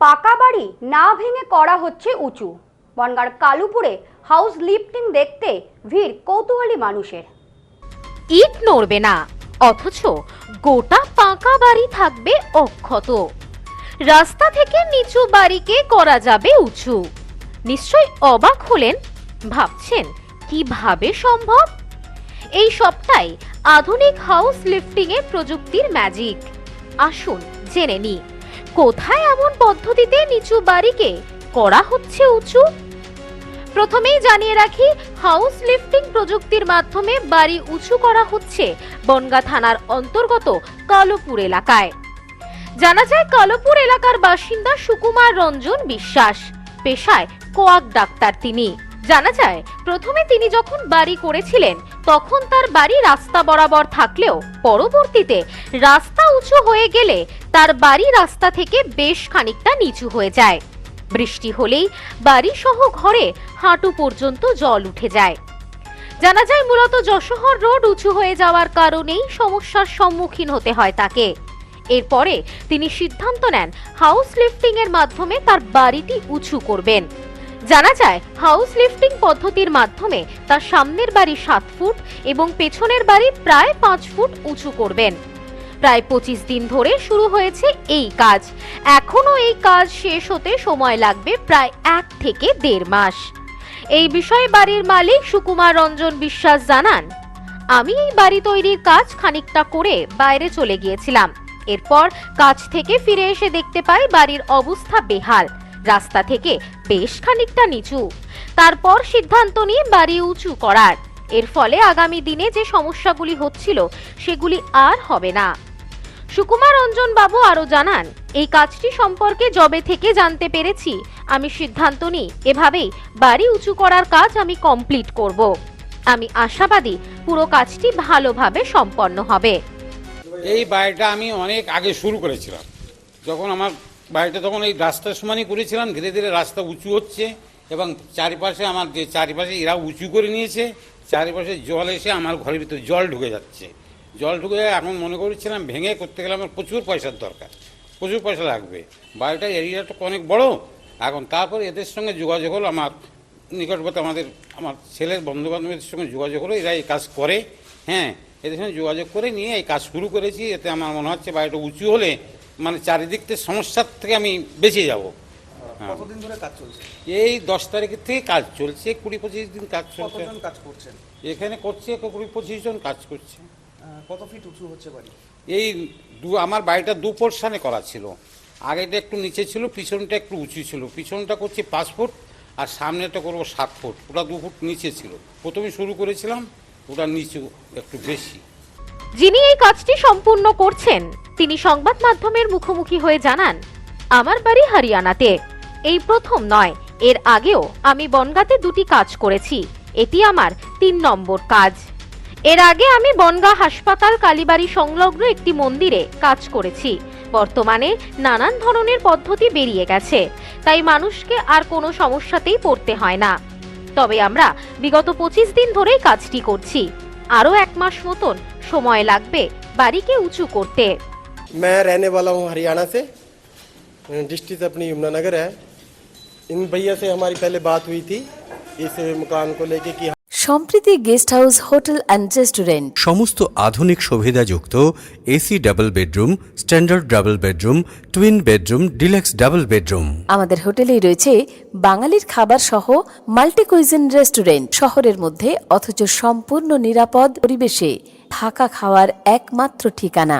পাকা বাড়ি না ভেঙে করা হচ্ছে উঁচু। বনগাঁর কালুপুরে হাউস লিফটিং দেখতে ভিড় কৌতূহলী মানুষের। ইট নড়বে না, অথচ গোটা পাকা বাড়ি থাকবে অক্ষত। রাস্তা থেকে নিচু বাড়িকে করা যাবে উঁচু। নিশ্চয় অবাক হলেন, ভাবছেন, কীভাবে সম্ভব? এই সবটাই আধুনিক হাউস লিফটিং এর প্রযুক্তির ম্যাজিক আসুন, জেনে নি কোথায় এমন পদ্ধতিতে নিচু বাড়িকে করা হচ্ছে উঁচু? প্রথমেই জানিয়ে রাখি হাউস লিফটিং প্রযুক্তির মাধ্যমে বাড়ি উঁচু করা হচ্ছে বনগা থানার অন্তর্গত কালোপুর এলাকায়। জানা যায়, কালোপুর এলাকার বাসিন্দা সুকুমার রঞ্জন বিশ্বাস। পেশায় কোয়াক ডাক্তার তিনি। জানা যায়, প্রথমে তিনি যখন বাড়ি করেছিলেন, তখন তার বাড়ি রাস্তা বরাবর থাকলেও পরবর্তীতে রাস্তা উঁচু হয়ে গেলে তার বাড়ি রাস্তা থেকে বেশ খানিকটা নিচু হয়ে যায়। বৃষ্টি হলেই বাড়ি সহ ঘরে হাঁটু পর্যন্ত জল উঠে যায়। জানা যায়, মূলত যশোহর রোড উঁচু হয়ে যাওয়ার কারণেই সমস্যার সম্মুখীন হতে হয় তাকে। এরপরে তিনি সিদ্ধান্ত নেন, হাউস লিফটিং এর মাধ্যমে তার বাড়িটি উঁচু করবেন। জানা যায় হাউস লিফটিং পদ্ধতির মাধ্যমে তার সামনের বাড়ি সাত ফুট এবং পেছনের বাড়ি প্রায় পাঁচ ফুট উঁচু করবেন। প্রায় পঁচিশ দিন ধরে শুরু হয়েছে এই কাজ। এখনও এই কাজ শেষ হতে সময় লাগবে প্রায় এক থেকে দেড় মাস। এই বিষয়ে বাড়ির মালিক সুকুমার রঞ্জন বিশ্বাস জানান, আমি এই বাড়ি তৈরির কাজ খানিকটা করে বাইরে চলে গিয়েছিলাম। এরপর কাজ থেকে ফিরে এসে দেখতে পাই বাড়ির অবস্থা বেহাল। রাস্তা থেকে বেশ খানিকটা নিচু। তারপর সিদ্ধান্ত নিয়ে বাড়ি উঁচু করার। এর ফলে আগামী দিনে যে সমস্যাগুলি হচ্ছিল, সেগুলি আর হবে না। সুকুমার রঞ্জন বাবু আরও জানান, এই কাজটি সম্পর্কে জবে থেকে জানতে পেরেছি, আমি সিদ্ধান্ত নিই, এভাবেই বাড়ি উঁচু করার কাজ আমি কমপ্লিট করব। আমি আশাবাদী পুরো কাজটি ভালোভাবে সম্পন্ন হবে। এই বাড়িটা আমি অনেক আগে শুরু করেছিলাম। যখন আমার বাড়িটা তখন এই রাস্তার সমানই করেছিলাম, ধীরে ধীরে রাস্তা উঁচু হচ্ছে এবং চারিপাশে আমার যে চারিপাশে এরা উঁচু করে নিয়েছে, চারিপাশে জল এসে আমার ঘরের ভিতরে জল ঢুকে যাচ্ছে। জল ঢুকে এখন মনে করেছিলাম ভেঙে করতে গেলে আমার প্রচুর পয়সার দরকার, প্রচুর পয়সা লাগবে। বাড়িটা এরিয়াটা অনেক বড়, এখন তারপর এদের সঙ্গে যোগাযোগ হলো, আমার নিকটবর্তী আমাদের, আমার ছেলের বন্ধু বান্ধবের সঙ্গে যোগাযোগ হলো, এরা এই কাজ করে হ্যাঁ এদের সঙ্গে যোগাযোগ করে নিয়ে এই কাজ শুরু করেছি, এতে আমার মনে হচ্ছে বাড়িটা উঁচু হলে মানে চারিদিক থেকে সমস্যার থেকে আমি বেঁচে যাব। কতদিন ধরে কাজ চলছে? এই দশ তারিখের থেকে কাজ চলছে কুড়ি পঁচিশ দিন কাজ চলছে। কতজন কাজ করছেন? এখানে করছে কুড়ি পঁচিশ জন কাজ করছে। কত ফিট উঁচু হচ্ছে বাড়ি? এই দু আমার বাড়িটা দু পোর্শনে করা ছিল। আগেটা একটু নিচে ছিল পিছনটা একটু উঁচু ছিল। পিছনটা করছি পাঁচ ফুট আর সামনেটা করব সাত ফুট। ওটা দু ফুট নিচে ছিল। প্রথমে শুরু করেছিলাম ওটা নিচু একটু বেশি। যিনি এই কাজটি সম্পূর্ণ করছেন তিনি সংবাদ মাধ্যমের মুখোমুখি হয়ে জানান, আমার বাড়ি হরিয়ানাতে। এই প্রথম নয়, এর আগেও আমি বনগাঁতে দুটি কাজ করেছি। এটি আমার তিন নম্বর কাজ। এর আগে আমি বনগাঁ হাসপাতাল কালীবাড়ি সংলগ্ন একটি মন্দিরে কাজ করেছি। বর্তমানে নানান ধরনের পদ্ধতি বেরিয়ে গেছে। তাই মানুষকে আর কোনো সমস্যাতেই পড়তে হয় না। তবে আমরা বিগত পঁচিশ দিন ধরেই কাজটি করছি। আরও এক মাস মতন সময় লাগবে বাড়িকে উঁচু করতে। मैं रहने वाला हूँ हरियाणा से डिस्ट्रिक्ट अपनी यमुनानगर है इन भैया से हमारी पहले बात हुई थी इस मकान को लेके कि Sampriti guest house hotel and restaurant সমস্ত আধুনিক সুবিধাযুক্ত AC double bedroom standard double bedroom twin bedroom deluxe double bedroom আমাদের হোটেলেই রয়েছে বাঙালির খাবার সহ মাল্টি কুইজিন রেস্টুরেন্ট শহরের মধ্যে অথচ সম্পূর্ণ নিরাপদ পরিবেশে থাকা খাওয়ার একমাত্র ঠিকানা